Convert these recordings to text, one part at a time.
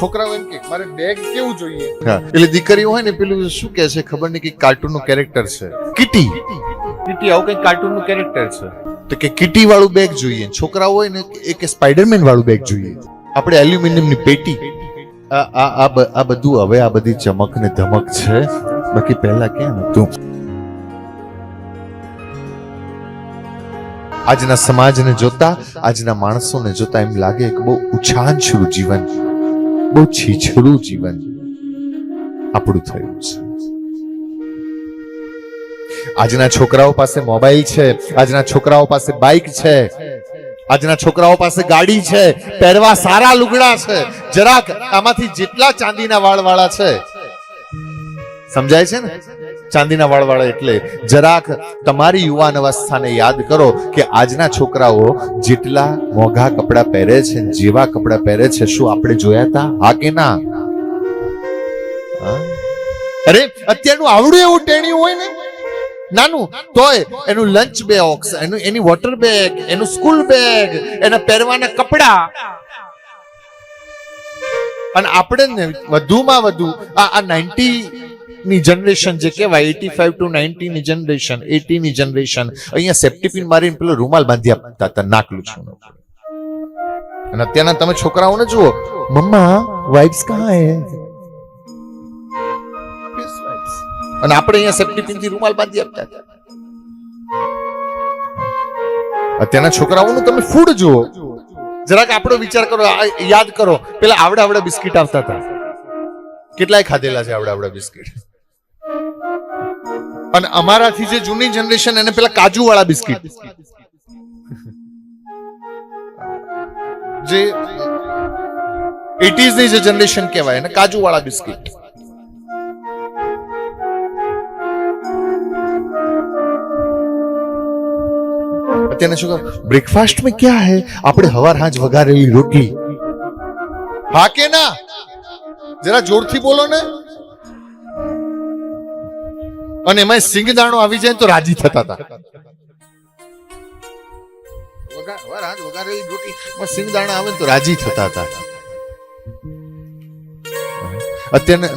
છોકરાઓ એમ કે મારે બેગ કેવું જોઈએ? હા એટલે દીકરીઓ હોય ને પેલું શું કે છે ખબર નહીં કે કાર્ટૂનનું કેરેક્ટર છે. કિટી. કીટી આવું કઈ કાર્ટૂનનું કેરેક્ટર છે. તો કે કિટી વાળું બેગ જોઈએ. છોકરાઓ હોય ને એ કે સ્પાઈડરમેન વાળું બેગ જોઈએ. આપણે એલ્યુમિનિયમની પેટી. આ આ આ બધું હવે આ બધી ચમક ને ધમક છે. બાકી પહેલા કેમ હતું આજના સમાજને જોતા આજના માણસોને જોતા એમ લાગે કે બહુ ઉછાંછરું જીવન. બહુ છીછરું જીવન આપણું થયું છે. આજના છોકરાઓ પાસે મોબાઈલ છે, આજના છોકરાઓ પાસે બાઇક છે, આજના છોકરાઓ પાસે ગાડી છે, પહેરવા સારા લુગડા છે, જરાક આમાંથી જેટલા ચાંદીના વાળ વાળા છે. સમજાય છે ને? ચાંદીના વાળવાળા એટલે જરાક તમારી યુવાન અવસ્થાને યાદ કરો કે આજના છોકરાઓ જેટલા મોંઘા કપડાં પહેરે છે જેવા કપડાં પહેરે છે, શું આપણે જોયા હતા હા કે ના? અરે, અત્યારનું આવડું એવું ટેણ્યું હોય ને? નાનું, તોય એનું લંચ બોક્સ એનું, એની વોટર બેગ એનું સ્કૂલ બેગ એના પહેરવાના કપડા. અને આપણે વધુમાં વધુ આ 90 ની જનરેશન જે કહેવાય 85 ટુ નાઇન્ટીની જનરેશન એટીની જનરેશન અહીંયા સેફ્ટીપિન મારીને પેલો રૂમાલ બાંધી આપતા હતા, નાકલું છું અને અત્યારના તમે છોકરાઓને જુઓ, મમ્મા વાઇફ્સ કહા હે? અને આપણે અહીંયા સેફ્ટી થી રૂમાલ બાંધી આપતા હતા. અત્યારના છોકરાઓનું તમે ફૂડ જુઓ. જરાક આપણો વિચાર કરો યાદ કરો, પેલા આવડા આવડા બિસ્કિટ આવતા હતા. કેટલાય ખાધેલા છે આવડા આવડા બિસ્કિટ? અને અમારાથી જે જૂની જનરેશન એને પેલા કાજુ વાળા બિસ્કિટ. જે એટીઝની જે જનરેશન કહેવાય, એને કાજુ વાળા બિસ્કિટ. તેને શું કહો? બ્રેકફાસ્ટમાં ક્યાં હે? આપણે હવાર હાજ વઘારેલી રોટલી. હા કે ના? જરા જોરથી બોલો ને. અને એમાં સિંગદાણો આવી જાય તો રાજી થતા હતા. સિંગદાણા આવે તો રાજી થતા હતા. અત્યારે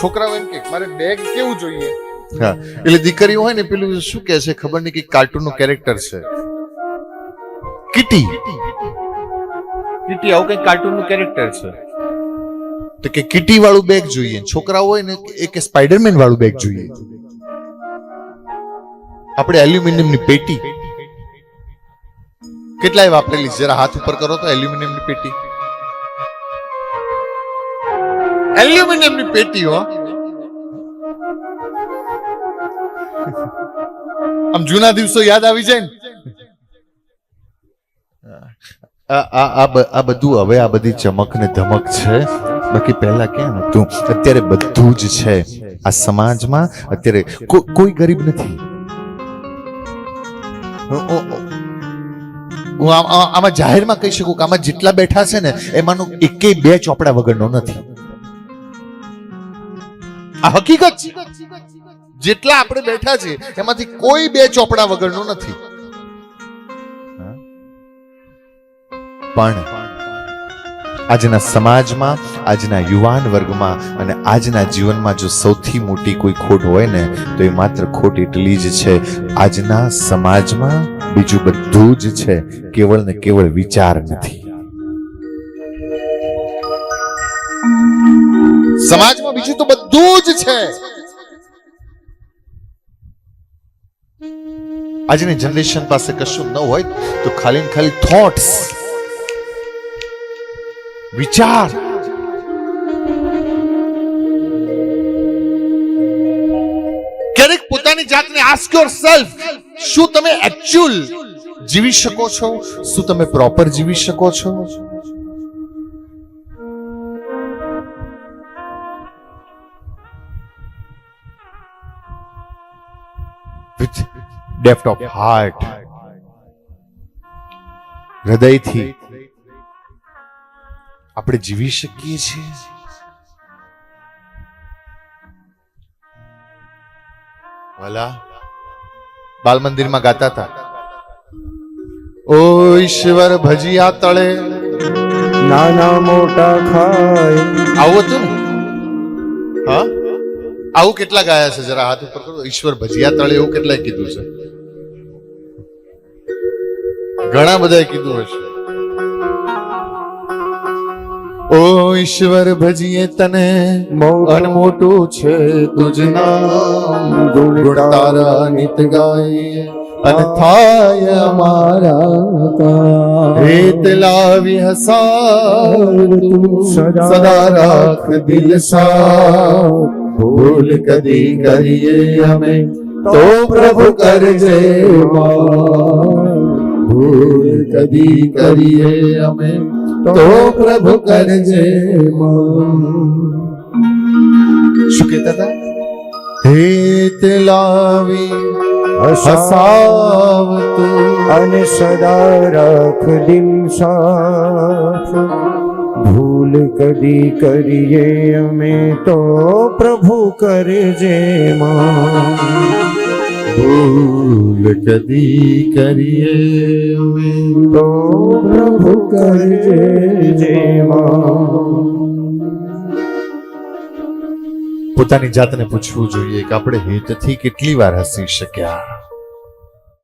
છોકરાઓ એમ કે મારે બેગ કેવું જોઈએ? હા. એટલે દીકરીઓ હોય ને પેલું શું કે છે ખબર નહીં કે કાર્ટૂનનું કેરેક્ટર છે. કિટી કિટી આવું કઈ કાર્ટૂનનું કેરેક્ટર છે. તો કે કિટી વાળું બેગ જોઈએ. છોકરાઓ હોય ને, એ કે સ્પાઈડરમેન વાળું બેગ જોઈએ. આપણે એલ્યુમિનિયમની પેટી. કેટલાય વાપરેલી? જરા હાથ ઉપર કરો તો એલ્યુમિનિયમની પેટી. એલ્યુમિનિયમની પેટી, હો. આમ જૂના દિવસો યાદ આવી જાય ને. આ આ આ બધું હવે આ બધી ચમક ને ધમક છે. બાકી પહેલા ક્યાં હતું? અત્યારે બધું જ છે આ સમાજમાં. અત્યારે કોઈ ગરીબ નથી. હું- આમ- જાહેરમાં કહી શકું કે આમાં જેટલા બેઠા છે ને, એમાંનું એકેય બે ચોપડા વગરનો નથી. આ હકીકત જેટલા આપણે બેઠા છે એમાંથી કોઈ બે ચોપડા વગરનો નથી. પણ આજના સમાજમાં, આજના યુવાન વર્ગમાં અને આજના જીવનમાં જો સૌથી મોટી કોઈ ખોટ હોય ને, તો એ માત્ર ખોટ એટલી જ છે. આજના સમાજમાં બીજું બધું જ છે. કેવળ ને કેવળ વિચાર નથી. સમાજમાં બીજું તો બધું જ છે. આજની જનરેશન પાસે કશું ન હોય તો ખાલી ખાલી થોટ્સ વિચાર. ક્યારેક પોતાની જાતને આસ્ક યોરસેલ્ફ શું તમે એક્ચ્યુઅલ જીવી શકો છો? શું તમે પ્રોપર જીવી શકો છો? With depth of heart, હૃદયથી આપણે જીવી શકીએ છીએ? ભલા. બાલ મંદિરમાં ગાતા હતા. ઓ ઈશ્વર ભજીયા તળે. નાના મોટા ખાય. આવું હતું ને? હા? આવું કેટલા ગાયા છે? જરા હાથ ઉપર કરો. ઈશ્વર ભજીયા તળે એવું કેટલાય કીધું છે? ઘણા બધાએ કીધું હશે. ઓ ઈશ્વર ભજીએ તને. મોટું મોટું છે તુજ નામ ગુણ તારા નિત ગાઈએ. અને થાય અમારા રેત લાવી હસા સદા સદા રાખ દિલ સા ભૂલ કદી કરીએ અમે. તો પ્રભુ કરજે મા ભૂલ કદી કરીએ અમે. તો પ્રભુ કરજે. શું કહેતા હતા? હેત લાવી હસાવતું અને સદા રાખ દિલ સાફ ભૂલ કદી કરીએ અમે તો પ્રભુ કરજે માં ભૂલ કદી કરીએ અમે. તો પ્રભુ કરજે પોતાની જાતને પૂછવું જોઈએ કે આપણે હિતથી કેટલી વાર હસી શક્યા?